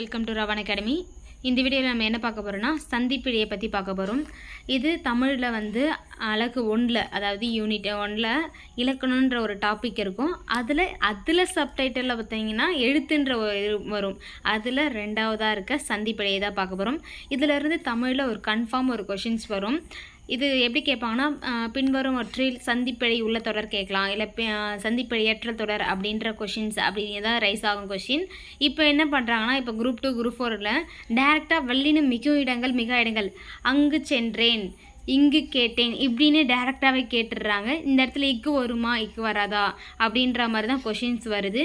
Welcome to Ravan academy. இந்த வீடியோவில் நம்ம என்ன பார்க்க போகிறோம்னா சந்திப்பிழையை பற்றி பார்க்க போகிறோம் இது தமிழில் வந்து அழகு ஒன்றில் அதாவது யூனிட் ஒன்றில் இலக்கணன்ற ஒரு டாபிக் இருக்கும். அதில் அதில் சப்டைட்டலில் பார்த்தீங்கன்னா எழுத்துன்ற ஒரு வரும். அதில் ரெண்டாவதாக இருக்க சந்திப்பிழையை தான் பார்க்க போகிறோம் இதிலிருந்து தமிழில் ஒரு கன்ஃபார்ம் ஒரு கொஷின்ஸ் வரும். இது எப்படி கேட்பாங்கன்னா பின்வரும் ஒற்றில் சந்திப்பிழை உள்ள தொடர் கேட்கலாம். இல்லை சந்திப்பிழையற்ற தொடர் அப்படின்ற கொஷின்ஸ் அப்படி தான் ரைஸ் ஆகும் கொஷின் இப்போ என்ன பண்ணுறாங்கன்னா இப்போ குரூப் டூ குரூப் ஃபோரில் டேரெக்டாக வள்ளினும் மிக இடங்கள் மிக இடங்கள். அங்கு சென்றேன் இங்கு கேட்டேன் இப்படின்னு டேரெக்டாகவே கேட்டுடுறாங்க. இந்த இடத்துல இக்கு வருமா இக்கு வராதா அப்படின்ற மாதிரி தான் கொஷின்ஸ் வருது.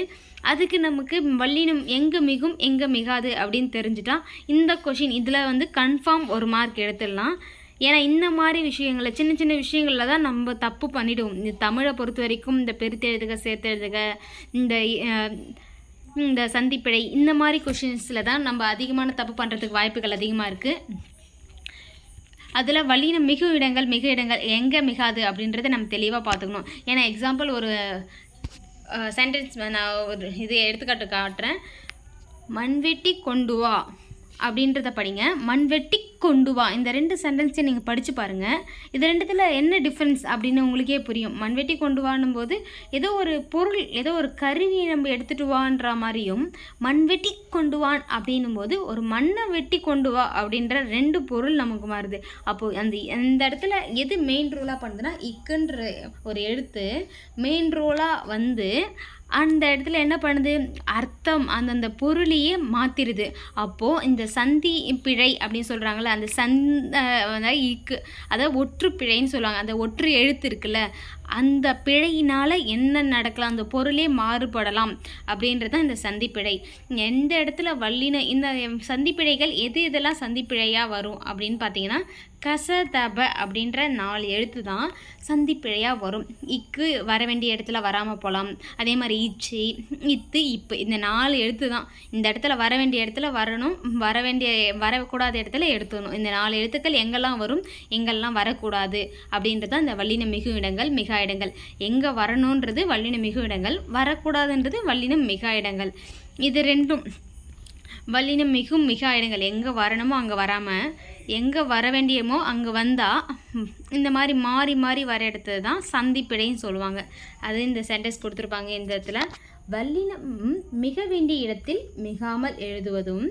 அதுக்கு நமக்கு வள்ளினம் எங்கே மிகும் எங்கே மிகாது அப்படின்னு தெரிஞ்சுட்டா இந்த கொஷின் இதில் வந்து கன்ஃபார்ம் ஒரு மார்க் எடுத்துடலாம். ஏன்னா இந்த மாதிரி விஷயங்களில் சின்ன சின்ன விஷயங்களில் தான் நம்ம தப்பு பண்ணிவிடுவோம் இந்த தமிழை பொறுத்த வரைக்கும் இந்த பெருத்தெழுதுக சேர்த்தெழுதுக இந்த இந்த சந்திப்பிழை இந்த மாதிரி கொஷின்ஸில் தான் நம்ம அதிகமான தப்பு பண்ணுறதுக்கு வாய்ப்புகள் அதிகமாக இருக்குது அதில் வழியின மிகு இடங்கள் மிக இடங்கள் எங்கே மிகாது அப்படின்றத நம்ம தெளிவாக பார்த்துக்கணும். ஏன்னா எக்ஸாம்பிள் ஒரு சென்டென்ஸ் நான் ஒரு இது எடுத்துக்காட்டு காட்டுறேன். மண்வெட்டி கொண்டு வா. அப்படின்றத படிங்க. மண்வெட்டி கொண்டு வா. இந்த ரெண்டு சென்டென்ஸையும் நீங்கள் படித்து பாருங்கள் இது ரெண்டுத்தில் என்ன டிஃப்ரென்ஸ் அப்படின்னு உங்களுக்கே புரியும். மண்வெட்டி கொண்டு வானும் போது ஏதோ ஒரு பொருள் ஏதோ ஒரு கருவி நம்ம எடுத்துகிட்டு வான்ற மாதிரியும் மண்வெட்டி கொண்டு வான் அப்படின்னும் போது ஒரு மண்ணை வெட்டி கொண்டு வா அப்படின்ற ரெண்டு பொருள் நமக்கு மாறுது. அப்போது அந்த அந்த இடத்துல எது மெயின் ரோலாக பண்ணுதுன்னா இக்குன்ற ஒரு எழுத்து மெயின் ரோலாக வந்து அந்த இடத்துல என்ன பண்ணுது? அர்த்தம் அந்தந்த பொருளையே மாற்றிடுது அப்போது இந்த சந்தி பிழை அப்படின்னு சொல்கிறாங்கல்ல அந்த சந்த இக்கு அதாவது ஒற்று பிழைன்னு சொல்லுவாங்க. அந்த ஒற்று எழுத்து இருக்குல்ல அந்த பிழையினால் என்ன நடக்கலாம்? அந்த பொருளே மாறுபடலாம் அப்படின்றது தான் இந்த சந்திப்பிழை எந்த இடத்துல வல்லின இந்த சந்திப்பிழைகள் எது இதெல்லாம் சந்திப்பிழையாக வரும் அப்படின்னு பார்த்தீங்கன்னா கசதப அப்படின்ற நாலு எழுத்து தான் சந்திப்பிழையாக வரும். இக்கு வர வேண்டிய இடத்துல வராமல் போகலாம் அதே மாதிரி இச்சி இத்து இப்பு இந்த நாலு எழுத்து தான். இந்த இடத்துல வர வேண்டிய இடத்துல வரணும் வர வேண்டிய வரக்கூடாத இடத்துல எடுத்துணும் இந்த நாலு எழுத்துக்கள் எங்கெல்லாம் வரும் எங்கெல்லாம் வரக்கூடாது அப்படின்றது தான் இந்த வல்லின மிகு இடங்கள் மிகா இடங்கள். எங்கே வரணுன்றது வல்லின மிகு இடங்கள் வரக்கூடாதுன்றது வல்லினம் மிகா இடங்கள். இது ரெண்டும் வல்லினம் மிகும் மிக இடங்கள் எங்கே வரணுமோ அங்கே வராமல் எங்கே வர வேண்டியமோ அங்கே வந்தால் இந்த மாதிரி மாறி மாறி வர இடத்துல தான் சந்திப்பிடைன்னு சொல்லுவாங்க. அது இந்த சென்டென்ஸ் கொடுத்துருப்பாங்க இந்த இடத்துல. வல்லினம் மிக வேண்டிய இடத்தில் மிகாமல் எழுதுவதும்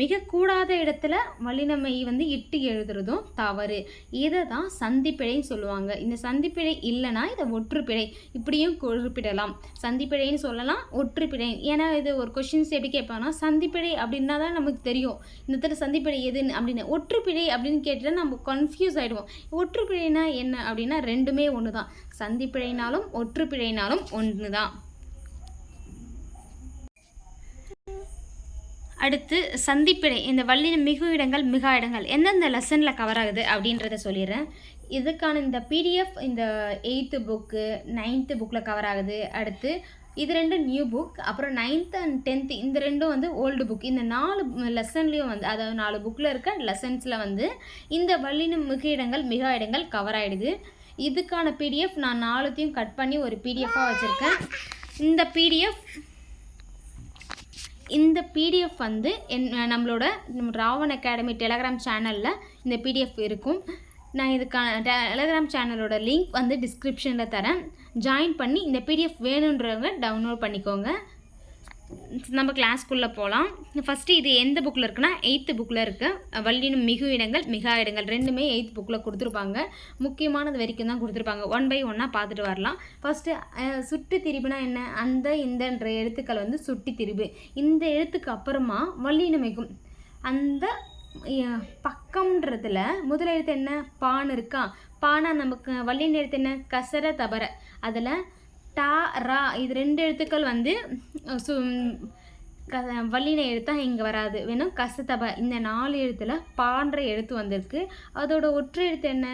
மிக கூடாத இடத்துல வல்லினமை வந்து இட்டு எழுதுறதும் தவறு. இதை தான் சந்திப்பிழைன்னு சொல்லுவாங்க. இந்த சந்திப்பிழை இல்லைன்னா இதை ஒற்றுப்பிழை. இப்படியும் குறிப்பிடலாம். சந்திப்பிழைன்னு சொல்லலாம் ஒற்றுப்பிழை. ஏன்னா இது ஒரு கொஷின்ஸ் எப்படி கேட்பாங்கன்னா சந்திப்பிழை அப்படின்னா தான் நமக்கு தெரியும். இந்த இடத்துல சந்திப்பிழை எதுன்னு அப்படின்னு. ஒற்றுப்பிழை அப்படின்னு கேட்டால் நம்ம கன்ஃபியூஸ் ஆகிடுவோம் ஒற்றுப்பிழைனா என்ன அப்படின்னா ரெண்டுமே ஒன்று தான் சந்திப்பிழைனாலும் ஒற்றுப்பிழைனாலும் ஒன்று தான் அடுத்து சந்திப்பிடை இந்த வள்ளின மிகு இடங்கள் மிகா இடங்கள் எந்தெந்த லெசனில் கவர் ஆகுது அப்படின்றத சொல்லிடுறேன். இதுக்கான இந்த பிடிஎஃப் இந்த எயித்து புக்கு நைன்த்து புக்கில் கவர் ஆகுது. அடுத்து இது ரெண்டும் நியூ புக் அப்புறம் நைன்த்து அண்ட் டென்த்து இந்த ரெண்டும் வந்து ஓல்டு புக் இந்த நாலு லெசன்லேயும் வந்து அதாவது நாலு புக்கில் இருக்க லெசன்ஸில் வந்து இந்த வள்ளின மிகு இடங்கள் மிகா இடங்கள் கவர் ஆகிடுது இதுக்கான பிடிஎஃப் நான் நாலுத்தையும் கட் பண்ணி ஒரு பிடிஎஃபாக வச்சுருக்கேன். இந்த பிடிஎஃப் இந்த பிடிஎஃப் வந்து என் நம்மளோட ராவன் அகாடமி டெலகிராம் சேனலில் இந்த பிடிஎஃப் இருக்கும். நான் இதுக்கான டெலகிராம் சேனலோட லிங்க் வந்து டிஸ்கிரிப்ஷனில் தரேன். ஜாயின் பண்ணி இந்த பிடிஎஃப் வேணுன்றவங்க டவுன்லோட் பண்ணிக்கோங்க. நம்ம கிளாஸ்க்குள்ளே போகலாம் ஃபஸ்ட்டு இது எந்த புக்கில் இருக்குன்னா எயித்து புக்கில் இருக்குது வள்ளினும் மிகு இடங்கள் மிகா இடங்கள் ரெண்டுமே எயித் புக்கில் கொடுத்துருப்பாங்க. முக்கியமானது வரைக்கும் தான் கொடுத்துருப்பாங்க. ஒன் பை ஒன்னாக பார்த்துட்டு வரலாம். ஃபஸ்ட்டு சுட்டு திரிபுனா என்ன? அந்த இந்தன்ற எழுத்துக்கள் வந்து சுட்டி திரிபு. இந்த எழுத்துக்கு அப்புறமா வள்ளினும் மிகும். அந்த பக்கம்ன்றதுல முதல் எழுத்து என்ன? பான் இருக்கா? பானா நமக்கு வள்ளின எழுத்து என்ன? கசர தபர. அதில் டா ரா இது ரெண்டு எழுத்துக்கள் வந்து சு க வல்லின எழுத்தா இங்கே வராது. வேணும் கசதப இந்த நாலு எழுத்தில் பான்ற எழுத்து வந்திருக்கு. அதோட ஒற்று எழுத்து என்ன?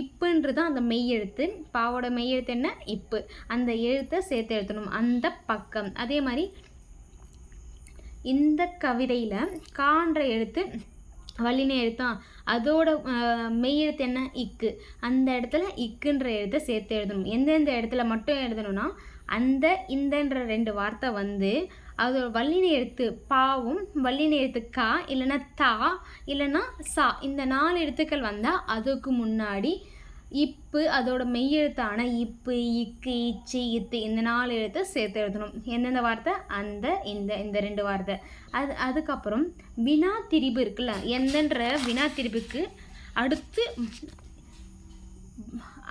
இப்புன்றது இப்புன்றது அந்த மெய் எழுத்து. பாவோட மெய் எழுத்து என்ன? இப்பு. அந்த எழுத்தை சேர்த்து எழுத்தணும். அந்த பக்கம். அதே மாதிரி இந்த கவிதையில் கான்ற எழுத்து வல்லின எழுத்தான் அதோட மெய் எழுத்து என்ன? இக்கு. அந்த இடத்துல இக்குன்ற எழுத்தை சேர்த்து எழுதணும். எந்தெந்த இடத்துல மட்டும் எழுதணும்னா அந்த இந்தன்ற ரெண்டு வார்த்தை வந்து அதோட வல்லின எழுத்து பாவும் வல்லின எழுத்து கா இல்லைன்னா தா இல்லைன்னா சா. இந்த நாலு எழுத்துக்கள் வந்தால் அதுக்கு முன்னாடி இப்பு அதோட மெய்யெழுத்தான இப்பு இக்கு இச்சு இத்து இந்த நாலு எழுத்தை சேர்த்து எழுதணும். எந்தெந்த வார்த்தை? அந்த இந்த இந்த ரெண்டு வார்த்தை. அது அதுக்கப்புறம் வினா திரிபு இருக்குல்ல எந்தன்ற வினா திரிபுக்கு அடுத்து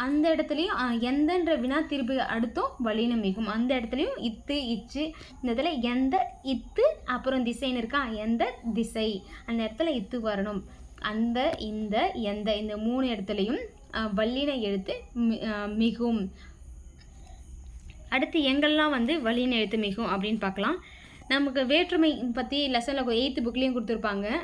அந்த இடத்துலையும் எந்தன்ற வினா திருப்பி அடுத்தும் வலினம் மிகும். அந்த இடத்துலையும் இத்து இச்சு இந்த இடத்துல எந்த இத்து அப்புறம் திசைன்னு இருக்கா? எந்த திசை. அந்த இடத்துல இத்து வரணும். அந்த இந்த எந்த இந்த மூணு இடத்துலையும் வல்லின எழுத்து மி- அஹ், மிகும். அடுத்து எங்கெல்லாம் வந்து வல்லின எழுத்து மிகும் அப்படின்னு பார்க்கலாம். நமக்கு வேற்றுமை பற்றி லெசனில் எயித்து புக்லேயும் கொடுத்துருப்பாங்க.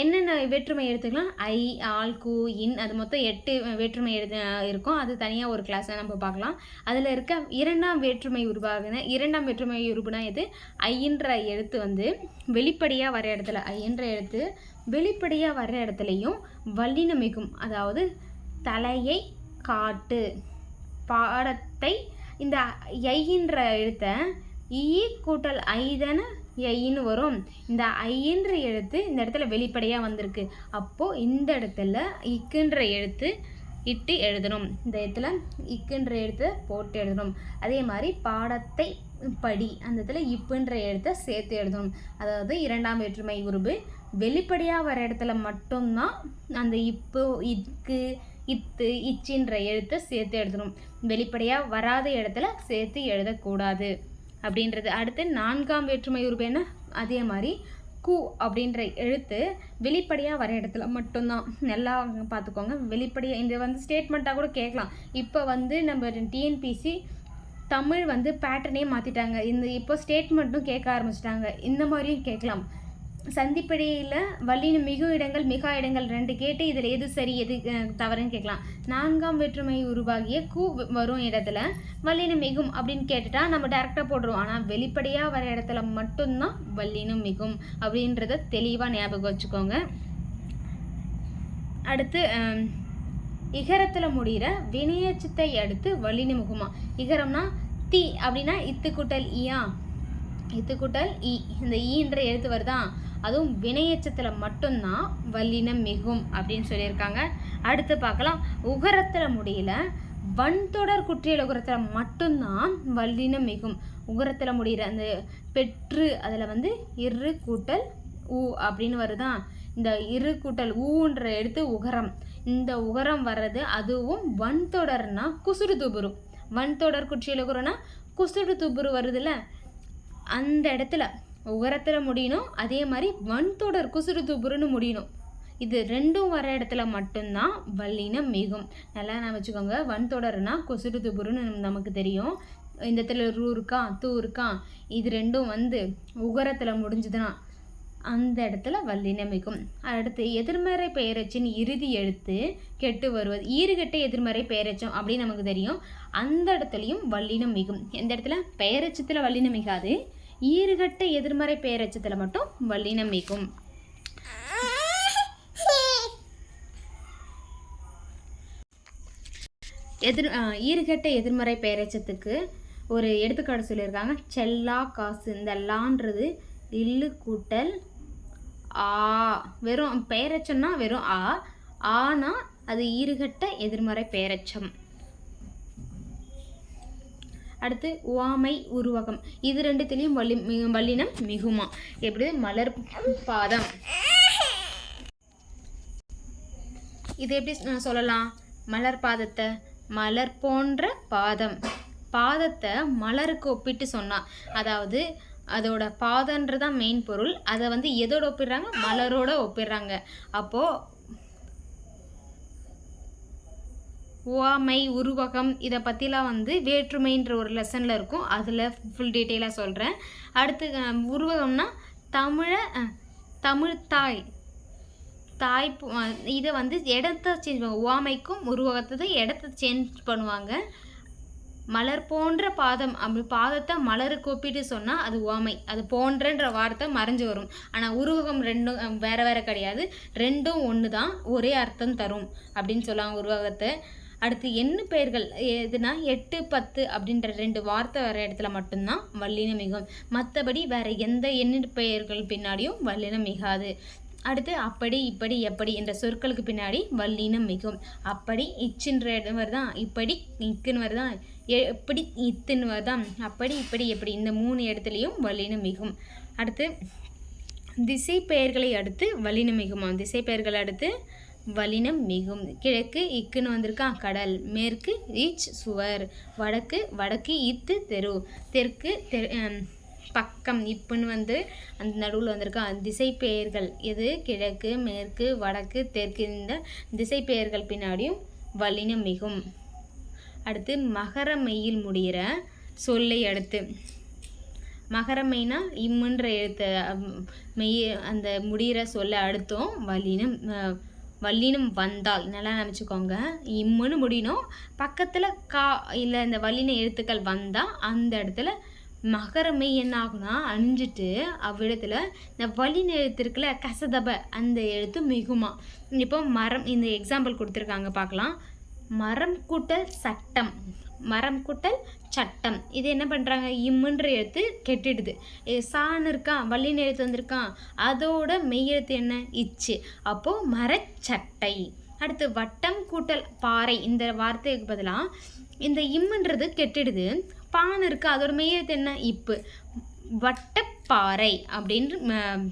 என்னென்ன வேற்றுமை எடுத்துக்கலாம் ஐ ஆல் கு இன் அது மொத்தம் எட்டு வேற்றுமை எடுத்து இருக்கும். அது தனியாக ஒரு கிளாஸை நம்ம பார்க்கலாம். அதில் இருக்க இரண்டாம் வேற்றுமை உருவாகுன இரண்டாம் வேற்றுமை உருபுனா எது? ஐன்ற எழுத்து வந்து வெளிப்படையாக வர இடத்துல ஐன்ற எழுத்து வெளிப்படையாக வர இடத்துலையும் வல்லினமிகும் அதாவது தலையை காட்டு. பாடத்தை இந்த ஐன்ற எழுத்தை ஈ கூட்டல் ஐதன ஐன்னு வரும். இந்த ஐன்ற எழுத்து இந்த இடத்துல வெளிப்படையாக வந்திருக்கு. அப்போது இந்த இடத்துல இக்குன்ற எழுத்து இட்டு எழுதணும். இந்த இடத்துல இக்குன்ற எழுத்தை போட்டு எழுதணும். அதே மாதிரி பாடத்தை படி அந்த இடத்துல இப்புன்ற எழுத்தை சேர்த்து எழுதணும். அதாவது இரண்டாம் வேற்றுமை உருபு வெளிப்படையாக வர இடத்துல மட்டும்தான் அந்த இப்பு இக்கு இத்து இச்சின்ற எழுத்தை சேர்த்து எழுதணும். வெளிப்படையாக வராத இடத்துல சேர்த்து எழுதக்கூடாது. அப்படின்றது. அடுத்து நான்காம் வேற்றுமை உருவு என்ன? அதே மாதிரி கு அப்படின்ற எழுத்து வெளிப்படையாக வர இடத்துல மட்டும்தான். நல்லா பார்த்துக்கோங்க. வெளிப்படையாக இந்த வந்து ஸ்டேட்மெண்ட்டாக கூட கேட்கலாம். இப்போ வந்து நம்ம டிஎன்பிசி தமிழ் வந்து பேட்டர்னே மாற்றிட்டாங்க இந்த இப்போ ஸ்டேட்மெண்ட்டும் கேட்க ஆரம்பிச்சிட்டாங்க. இந்த மாதிரியும் கேட்கலாம். சந்திப்படியில் வல்லின மிகு இடங்கள் மிகா இடங்கள் ரெண்டு கேட்டு இதில் எது சரி எது தவறுன்னு கேட்கலாம். நான்காம் வேற்றுமை உருவாகிய கூ வரும் இடத்துல வல்லினம் மிகும் அப்படின்னு கேட்டுட்டா நம்ம டேரெக்டாக போடுறோம் ஆனால் வெளிப்படையாக வர இடத்துல மட்டும்தான் வல்லினம் மிகும் அப்படின்றத தெளிவாக ஞாபகம் வச்சுக்கோங்க. அடுத்து இகரத்தில் முடிகிற வினையச்சத்தை அடுத்து வள்ளினு முகமா. இகரம்னா தி அப்படின்னா இத்து கூட்டல் இயா. இத்து கூட்டல் இந்த ஈன்ற எழுத்து வருதா அதுவும் வினையச்சத்தில் மட்டும்தான் வல்லினம் மிகும் அப்படின்னு சொல்லியிருக்காங்க. அடுத்து பார்க்கலாம். உகரத்தில் முடியல. வன்தொடர் குற்றியல் உகரத்தில் மட்டும்தான் வல்லினம் மிகும். உகரத்தில் முடிகிற அந்த பெற்று அதில் வந்து இரு கூட்டல் ஊ அப்படின்னு வருதா இந்த இரு கூட்டல் ஊன்ற எடுத்து உகரம். இந்த உகரம் வர்றது அதுவும் வன்தொடர்னா குசுடு துபுரு. வன்தொடர் குற்றியல் உகரம்னா குசுடு துபுரு வருதுல்ல. அந்த இடத்துல உகரத்தில் முடியணும். அதே மாதிரி வன்தொடர் குசுறு துபுருன்னு முடியணும். இது ரெண்டும் வர இடத்துல மட்டும்தான் வல்லினம் மிகும். நல்லா நான் வச்சுக்கோங்க. வன்தொடர்னா கொசுடு துபுருன்னு நமக்கு தெரியும். இந்த இடத்துல ரூ இருக்கா தூ இருக்கா இது ரெண்டும் வந்து உகரத்தில் முடிஞ்சுதுன்னா அந்த இடத்துல வல்லினம் மிகும் அடுத்து எதிர்மறை பெயரச்சின் இறுதி எழுத்து கெட்டு வருவது. ஈறுகட்ட எதிர்மறை பெயரச்சம் அப்படின்னு நமக்கு தெரியும். அந்த இடத்துலையும் வல்லினம் மிகும் எந்த இடத்துல? பெயரச்சத்தில் வல்லினம் மிகாது ஈறுகட்ட எதிர்மறை பெயரச்சத்தில் மட்டும் வல்லினம் மிகும் எதிர் ஈறுகட்ட எதிர்மறை பெயரச்சத்துக்கு ஒரு எடுத்துக்காட்டு சொல்லியிருக்காங்க. செல்லா காசு இந்த லான்றது இல்லு கூட்டல் ஆ வெறும் பெயரச்சம்னா வெறும் ஆ. ஆனா அது ஈறுகட்ட எதிர்மறை பெயரச்சம். அடுத்து உவாமை உருவகம். இது ரெண்டுத்திலையும் வலி மிக வல்லினம் மிகுமா? எப்படி? மலர் பாதம். இது எப்படி சொல்லலாம்? மலர் பாதத்தை மலர் போன்ற பாதம். பாதத்தை மலருக்கு ஒப்பிட்டு சொன்னா அதாவது அதோட பாதன்றதான் மெயின் பொருள். அதை வந்து எதோட ஒப்பிடுறாங்க? மலரோட ஒப்பிடுறாங்க. அப்போது ஓமை உருவகம் இதை பற்றிலாம் வந்து வேற்றுமைன்ற ஒரு லெசனில் இருக்கும். அதில் ஃபுல் டீட்டெயிலாக சொல்கிறேன் அடுத்து உருவகம்னா தமிழை தமிழ் தாய். தாய் இதை வந்து இடத்த சேஞ்ச் பண்ணுவாங்க உவாமைக்கும் உருவகத்தை இடத்த சேஞ்ச் பண்ணுவாங்க. மலர் போன்ற பாதம் அப்படி பாதத்தை மலருக்கு ஒப்பிட்டு சொன்னால் அது ஓமை அது போன்றன்ற வார்த்தை மறைஞ்சு வரும். ஆனால் உருவகம் ரெண்டும் வேறு வேறு கிடையாது. ரெண்டும் ஒன்று தான் ஒரே அர்த்தம் தரும் அப்படின்னு சொல்லுவாங்க உருவகத்தை. அடுத்து என்ன பெயர்கள் எதுனா எட்டு பத்து அப்படின்ற ரெண்டு வார்த்தை வர இடத்துல மட்டும்தான் வல்லினம் மிகும். மற்றபடி வேற எந்த எண்ணு பெயர்கள் பின்னாடியும் வல்லினம் மிகாது. அடுத்து அப்படி இப்படி எப்படி என்ற சொற்களுக்கு பின்னாடி வல்லினம் மிகும். அப்படி இச்சுன்ற இடம் வருதான் இப்படி இக்குன்னு வருதான் எ- எப்படி இத்துன்னு வருதான் அப்படி இப்படி எப்படி இந்த மூணு இடத்துலையும் வல்லினம் மிகும். அடுத்து திசை பெயர்களை அடுத்து வல்லினம் மிகுமா திசை பெயர்களை அடுத்து வலினம் மிகும். கிழக்கு இக்குன்னு வந்திருக்கான் கடல். மேற்கு ஈச் சுவர். வடக்கு வடக்கு இத்து தெரு. தெற்கு தெ பக்கம் இப்புன்னு வந்து அந்த நடுவில் வந்திருக்கா திசை பெயர்கள் எது? கிழக்கு மேற்கு வடக்கு தெற்கு இந்த திசை பெயர்கள் பின்னாடியும் வலினம் மிகும். அடுத்து மகர மெய்யில் முடிகிற சொல்லை அடுத்து. மகரமைனா இம்முன்ற எழுத்த மெய் அந்த முடிகிற சொல்ல அடுத்தும் வல்லினம் வல்லினம் வந்தால் நல்லா நினச்சிக்கோங்க. இம்முன்னு முடியணும். பக்கத்தில் கா இல்லை இந்த வல்லின எழுத்துக்கள் வந்தால் அந்த இடத்துல மகரமே என்ன ஆகுனா அணிஞ்சிட்டு அவ்விடத்தில் இந்த வல்லின எழுத்து இருக்குல்ல கசதப அந்த எழுத்து மிகுமா. இப்போ மரம் இந்த எக்ஸாம்பிள் கொடுத்துருக்காங்க பார்க்கலாம். மரம் கூட்டல் சட்டம். மரம் கூட்டல் சட்டம். இது என்ன பண்ணுறாங்க இம்முன்ற எழுத்து கெட்டிடுது. சான்னு இருக்கான் வல்லின எழுத்து வந்திருக்கான் அதோட மெய் எழுத்து என்ன? இச்சு. அப்போது மரச்சட்டை. அடுத்து வட்டம் கூட்டல் பாறை. இந்த வார்த்தைக்கு பதிலாக இந்த இம்முன்றது கெட்டிடுது. பான் இருக்கு அதோட மெய் என்ன? இப்பு. வட்டப்பாறை அப்படின்ற ம-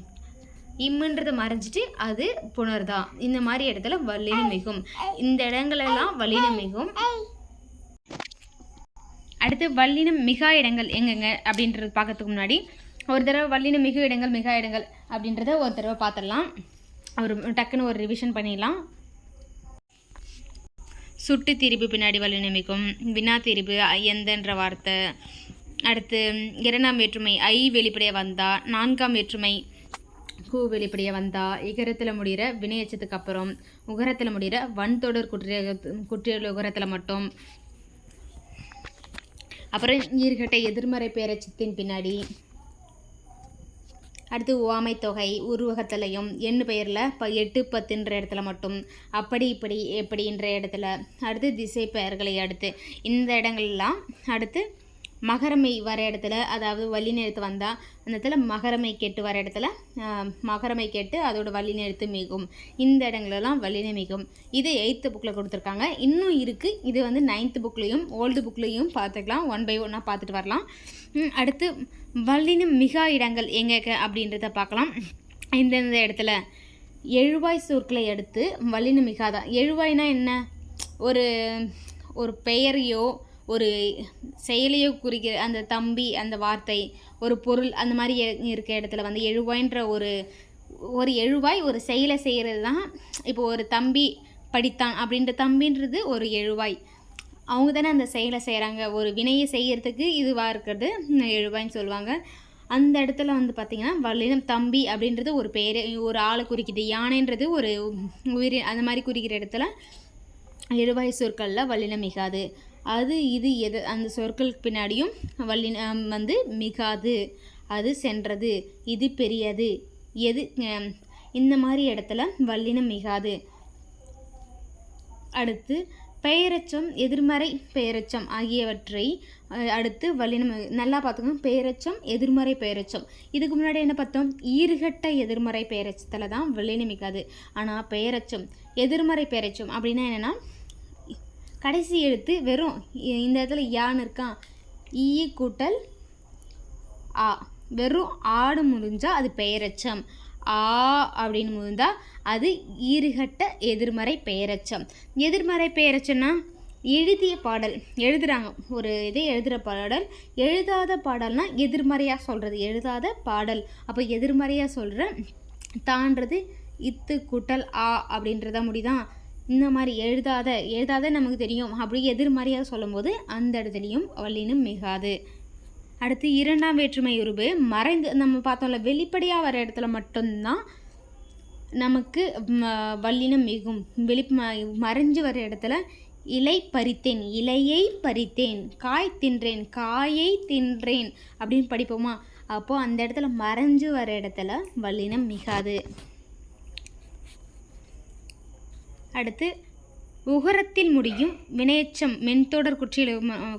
மறைஞ்சிட்டு அது புணர்தா. இந்த மாதிரி இடத்துல வல்லினம் மிகும். இந்த இடங்களெல்லாம் வல்லினம் மிகும். அடுத்து வல்லினம் மிகா இடங்கள் எங்கெங்க அப்படின்றது பார்க்கறதுக்கு முன்னாடி ஒரு தடவை வல்லினம் மிகு இடங்கள் மிகா இடங்கள் அப்படின்றத ஒரு தடவை பார்த்துடலாம். ஒரு டக்குன்னு ஒரு ரிவிஷன் பண்ணிடலாம். சுட்டு திரிபு பின்னாடி வல்லினம் வினா திரிபு எந்தன்ற வார்த்தை. அடுத்து இரண்டாம் வேற்றுமை ஐ வெளிப்படையாக வந்தா நான்காம் வேற்றுமை கூ வெளிப்படையாக வந்தா. இகரத்தில் முடிகிற வினையச்சத்துக்கு அப்புறம் உகரத்தில் முடிகிற வன்தொடர் குற்றிய குற்றியல் உகரத்தில் மட்டும். அப்புறம் ஈர்கட்ட எதிர்மறை பேரச்சத்தின் பின்னாடி அடுத்து உவாமை தொகை உருவகத்திலையும் எண்ணு பெயரில் இப்போ எட்டு பத்துன்ற இடத்துல மட்டும். அப்படி இப்படி எப்படின்ற இடத்துல. அடுத்து திசை பெயர்களை அடுத்து. இந்த இடங்கள்லாம் அடுத்து மகரமை வர இடத்துல அதாவது வள்ளி நிறுத்து வந்தால் அந்த இடத்துல மகரமை கெட்டு வர இடத்துல மகரமை கெட்டு அதோட வள்ளி நிறுத்து மிகும். இந்த இடங்களெல்லாம் வல்லினை மிகும். இது எயித்து புக்கில் கொடுத்துருக்காங்க. இன்னும் இருக்குது இது வந்து நைன்த்து புக்லேயும் ஓல்டு புக்லேயும் பார்த்துக்கலாம். ஒன் பை ஒன்னாக பார்த்துட்டு வரலாம். அடுத்து வல்லினம் மிகா இடங்கள் எங்கே அப்படின்றத பார்க்கலாம். இந்தந்த இடத்துல? எழுவாய் சொற்களை அடுத்து வல்லினம் மிகாதா. எழுவாய்னா என்ன? ஒரு ஒரு பெயரையோ ஒரு செயலையோ குறிக்கிற அந்த தம்பி அந்த வார்த்தை ஒரு பொருள் அந்த மாதிரி இருக்க இடத்துல வந்து எழுவாய்ன்ற ஒரு ஒரு எழுவாய் ஒரு செயலை செய்கிறது தான் இப்போ ஒரு தம்பி படித்தான். அப்படின்ற தம்பின்றது ஒரு எழுவாய். அவங்க தானே அந்த செயலை செய்கிறாங்க ஒரு வினையை செய்கிறதுக்கு இதுவாக இருக்கிறது எழுவாய்ன்னு சொல்லுவாங்க. அந்த இடத்துல வந்து பார்த்திங்கன்னா வல்லினம் தம்பி அப்படின்றது ஒரு பேர். ஒரு ஆளை குறிக்குது யானைன்றது ஒரு உயிரி அந்த மாதிரி குறிக்கிற இடத்துல எழுவாய் சொற்களில் வல்லினம் மிகாது. அது இது எது அந்த சொற்களுக்கு பின்னாடியும் வல்லினம் வந்து மிகாது. அது சென்றது இது பெரியது. எது இந்த மாதிரி இடத்துல வல்லினம் மிகாது. அடுத்து பெயரச்சம் எதிர்மறை பெயரச்சம் ஆகியவற்றை அடுத்து வல்லினம் நல்லா பார்த்துக்கோங்க. பெயரச்சம் எதிர்மறை பெயரச்சம். இதுக்கு முன்னாடி என்ன பார்த்தோம்? ஈறுகட்ட எதிர்மறை பெயரச்சத்தில் தான் வல்லினம் மிகாது. ஆனால் பெயரச்சம் எதிர்மறை பெயரச்சம் அப்படின்னா என்னென்னா கடைசி எழுத்து வெறும் இந்த இடத்துல யான்னு இருக்கான் ஈ கூட்டல் ஆ. வெறும் ஆடு முடிஞ்சால் அது பெயரச்சம். ஆ அப்படின்னு முடிந்தால் அது ஈறுகட்ட எதிர்மறை பெயரச்சம். எதிர்மறை பெயரச்சம்னா எழுதிய பாடல். எழுதுகிறாங்க ஒரு இதை எழுதுகிற பாடல். எழுதாத பாடல்னா எதிர்மறையாக சொல்கிறது எழுதாத பாடல். அப்போ எதிர்மறையாக சொல்கிற தான்றது இத்து கூட்டல் ஆ அப்படின்றத முடிதான். இந்த மாதிரி எழுதாத எழுதாத நமக்கு தெரியும் அப்படி எதிர்மறையாக சொல்லும்போது அந்த இடத்துலையும் வல்லினம் மிகாது. அடுத்து இரண்டாம் வேற்றுமை உருவு மறைந்து நம்ம பார்த்தோம்ல வெளிப்படையாக வர இடத்துல மட்டும்தான் நமக்கு வல்லினம் மிகும். வெளி ம- மறைஞ்சு வர இடத்துல இலை பறித்தேன் இலையை பறித்தேன் காய் தின்றேன் காயை தின்றேன் அப்படின்னு படிப்போமா? அப்போது அந்த இடத்துல மறைஞ்சு வர இடத்துல வல்லினம் மிகாது. அடுத்து உகரத்தில் முடியும் வினையச்சம் மென்தொடர் குற்றியலு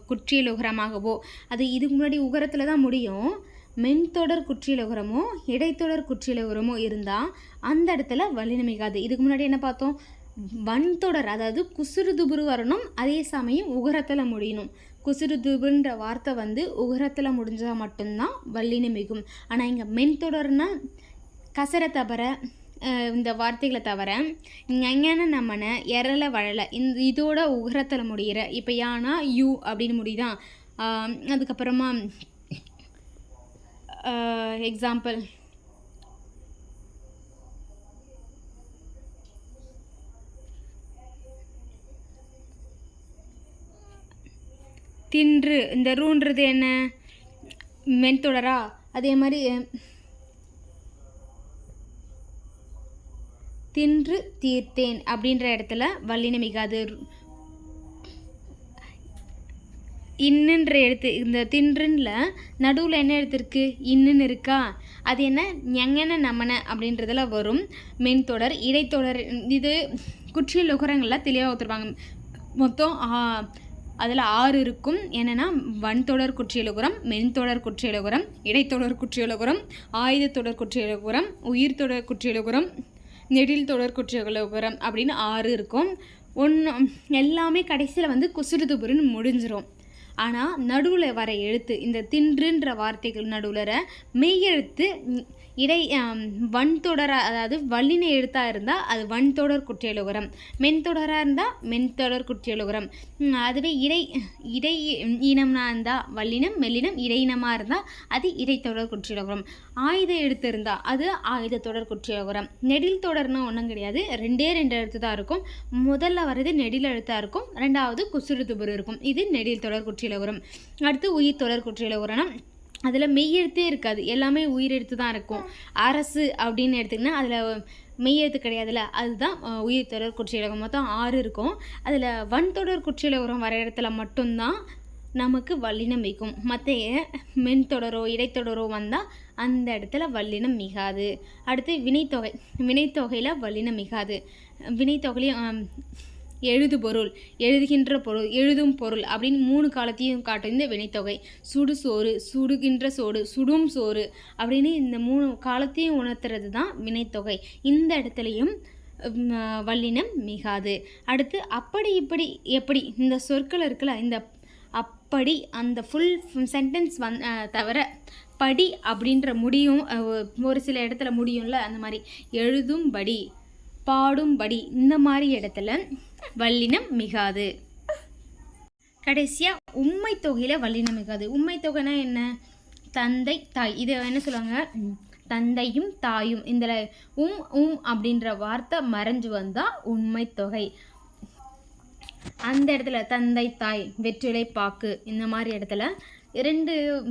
குற்றியலுகரமாகவோ அது இதுக்கு முன்னாடி உகரத்தில் தான் முடியும் மென்தொடர் குற்றியலுகரமோ இடைத்தொடர் குற்றியலுகரமோ இருந்தால் அந்த இடத்துல வல்லினமிகாது இதுக்கு முன்னாடி என்ன பார்த்தோம்? வன்தொடர் அதாவது குசுறு துபுரு வரணும் அதே சமயம் உகரத்தில் முடியணும். குசுறு துபுன்ற வார்த்தை வந்து உகரத்தில் முடிஞ்சால் மட்டும்தான் வல்லினமிகும் ஆனால் இங்கே மென்தொடர்னால் கசரை தவிர இந்த வார்த்தைகளை தவிர ஞங்கன நம்மன எரல வழல இந்த இதோட உகரத்தில் முடிகிற இப்போ யானா யூ அப்படின்னு முடியுதான் ஆஹ், அதுக்கப்புறமா எக்ஸாம்பிள் தின்று இந்த ரூன்றது என்ன? மென்தொடரா? அதே மாதிரி தின்று தீர்த்தேன் அப்படின்ற இடத்துல வல்லினமிகாது இன்னுன்ற எழுத்து இந்த தின்றுன்ல நடுவில் என்ன எழுத்துருக்கு இன்னுன்னு இருக்கா? அது என்ன? ஞங்கன நமன அப்படின்றதுல வரும். மென்தொடர் இடைத்தொடர் இது குற்றிய உகரங்களில் தெளிவாக கொடுத்துருப்பாங்க. மொத்தம் அதில் ஆறு இருக்கும். என்னென்னா வன்தொடர் குற்றியலுகுரம் மென்தொடர் குற்றியலுகுரம் இடைத்தொடர் குற்றியலுகுரம் ஆயுதத்தொடர் குற்றியலுகுரம் உயிர்தொடர் குற்றியலுகுரம் நெடில் தொடர் குற்றியலுகுரம் அப்படின்னு ஆறு இருக்கும். ஒன்று எல்லாமே கடைசியில் வந்து குசுறுதுபுருன்னு முடிஞ்சிரும். ஆனால் நடுவில் வர எழுத்து இந்த தின்றுன்ற வார்த்தைகள் நடுவில் மெய்யெழுத்து இடை வன்தொடராக அதாவது வல்லின எழுத்தாக இருந்தால் அது வன்தொடர் குற்றியலுகரம். மென்தொடராக இருந்தால் மென்தொடர் குற்றியலுகரம். அதுவே இடை இடை இனம்னா இருந்தால் வல்லினம் மெல்லினம் இடையினமாக இருந்தால் அது இடைத்தொடர் குற்றியலுகரம். ஆயுத எழுத்து இருந்தால் அது ஆயுத தொடர் குற்றியலுகரம். நெடில் தொடர்னா ஒன்றும் கிடையாது. ரெண்டே ரெண்டு எழுத்து தான் இருக்கும். முதல்ல வர்றது நெடில் எழுத்தாக இருக்கும். ரெண்டாவது குசுறு துபுரு இருக்கும். இது நெடில் தொடர் குற்றியலுகரம். அடுத்து உயிர் தொடர் குற்றியலுகரம்னா அதில் மெய்யெழுத்தே இருக்காது. எல்லாமே உயிரெழுத்து தான் இருக்கும். அரசு அப்படின்னு எடுத்திங்கன்னா அதில் மெய்யெழுத்து கிடையாதுல்ல? அதுதான் உயிர் தொடர் குற்றியலகம். மொத்தம் ஆறு இருக்கும். அதில் வன்தொடர் குற்றியலகம் வர இடத்துல மட்டும்தான் நமக்கு வல்லினம் மிகும். மற்ற மென்தொடரோ இடைத்தொடரோ வந்தால் அந்த இடத்துல வல்லினம் மிகாது. அடுத்து வினைத்தொகை. வினைத்தொகையில் வல்லினம் மிகாது. வினைத்தொகையிலையும் எழுது பொருள் எழுதுகின்ற பொருள் எழுதும் பொருள் அப்படின்னு மூணு காலத்தையும் காட்டும் இந்த வினைத்தொகை. சுடு சோறு சுடுகின்ற சோறு சுடும் சோறு அப்படின்னு இந்த மூணு காலத்தையும் உணர்த்துறது தான் வினைத்தொகை. இந்த இடத்துலையும் வல்லினம் மிகாது. அடுத்து அப்படி இப்படி எப்படி இந்த சொற்கள் இருக்குல்ல இந்த அப்படி அந்த ஃபுல் சென்டென்ஸ் வந் தவிர படி அப்படின்ற முடியும் ஒரு சில இடத்துல முடியும்ல அந்த மாதிரி. எழுதும்படி பாடும்படி இந்த மாதிரி இடத்துல வல்லினம் மிகாது. கடைசியாக உண்மை தொகையில் வல்லினம் மிகாது. உண்மை தொகைனா என்ன? தந்தை தாய். இதை என்ன சொல்லுவாங்க? தந்தையும் தாயும். இதில் உம் உம் அப்படின்ற வார்த்தை மறைஞ்சு வந்தால் உண்மை தொகை. அந்த இடத்துல தந்தை தாய் வெற்றிலை பாக்கு இந்த மாதிரி இடத்துல இரண்டு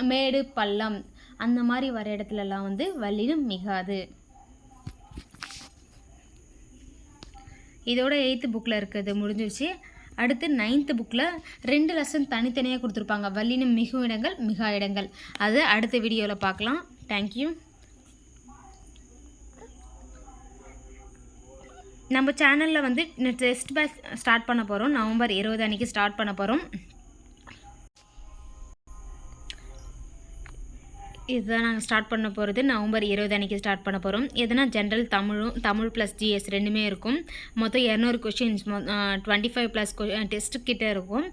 மேடு பள்ளம் அந்த மாதிரி வர இடத்துலலாம் வந்து வல்லினம் மிகாது. இதோட எயித்து புக்கில் இருக்கிறது முடிஞ்சிருச்சு. அடுத்து நைன்த்து புக்கில் ரெண்டு லெசன் தனித்தனியாக கொடுத்துருப்பாங்க. வல்லினம் மிகு இடங்கள் மிகா இடங்கள். அது அடுத்த வீடியோவில் பார்க்கலாம். தேங்க்யூ நம்ம சேனலில் வந்து டெஸ்ட் பேட்ச் ஸ்டார்ட் பண்ண போகிறோம் நவம்பர் இருபது அன்றைக்கி ஸ்டார்ட் பண்ண போகிறோம் இதுதான் நாங்கள் ஸ்டார்ட் பண்ண போகிறது நவம்பர் இருபது அன்னைக்கு ஸ்டார்ட் பண்ண போகிறோம் எதுனா ஜென்ரல் தமிழும் தமிழ் ப்ளஸ் ஜிஎஸ் ரெண்டுமே இருக்கும். மொத்தம் இரநூறு questions twenty five plus test கிட்டே இருக்கும்.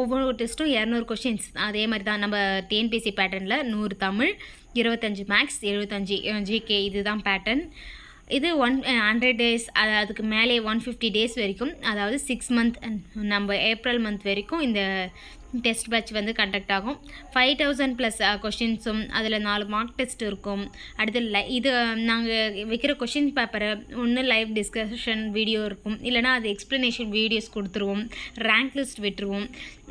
ஒவ்வொரு டெஸ்ட்டும் இரநூறு கொஷின்ஸ் அதே மாதிரி தான் நம்ம டிஎன்பிசி பேட்டர்னில் நூறு தமிழ் இருபத்தஞ்சி மேக்ஸ் எழுபத்தஞ்சி ஜிகே இதுதான் பேட்டர்ன் இது ஒன் ஹண்ட்ரட் டேஸ் அது அதுக்கு மேலே ஒன் ஃபிஃப்டி டேஸ் வரைக்கும் அதாவது சிக்ஸ் மந்த் நம்ம ஏப்ரல் மந்த் வரைக்கும் இந்த டெஸ்ட் பேட்ச் வந்து கண்டக்ட் ஆகும். ஃபைவ் தௌசண்ட் ப்ளஸ் கொஷின்ஸும் அதில் நாலு மார்க் டெஸ்ட் இருக்கும். அடுத்து லை இது நாங்கள் வைக்கிற கொஷின் பேப்பரை ஒன்று லைவ் டிஸ்கஷன் வீடியோ இருக்கும். இல்லைனா அது எக்ஸ்ப்ளனேஷன் வீடியோஸ் கொடுத்துருவோம். ரேங்க் லிஸ்ட் விட்டுருவோம்.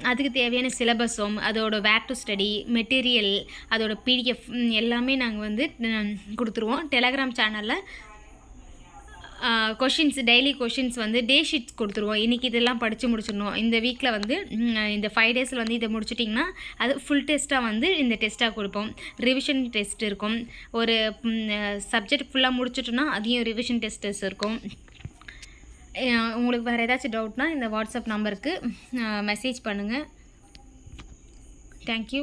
அதுக்கு தேவையான சிலபஸும் அதோட வேர் டு ஸ்டடி மெட்டீரியல் அதோட பிடிஎஃப் எல்லாமே நாங்கள் வந்து கொடுத்துருவோம். டெலகிராம் சேனலில் கொஷின்ஸ் டெய்லி கொஷின்ஸ் வந்து டே ஷீட்ஸ் கொடுத்துருவோம். இன்றைக்கி இதெல்லாம் படித்து முடிச்சிடணும். இந்த வீக்கில் வந்து இந்த ஃபைவ் டேஸில் வந்து இதை முடிச்சிட்டிங்கன்னா அது ஃபுல் டெஸ்ட்டாக வந்து இந்த டெஸ்ட்டாக கொடுப்போம். ரிவிஷன் டெஸ்ட் இருக்கும். ஒரு சப்ஜெக்ட் ஃபுல்லாக முடிச்சிட்டோன்னா அதையும் ரிவிஷன் டெஸ்டஸ் இருக்கும். உங்களுக்கு வேறு ஏதாச்சும் டவுட்னா இந்த வாட்ஸ்அப் நம்பருக்கு மெசேஜ் பண்ணுங்கள் தேங்க்யூ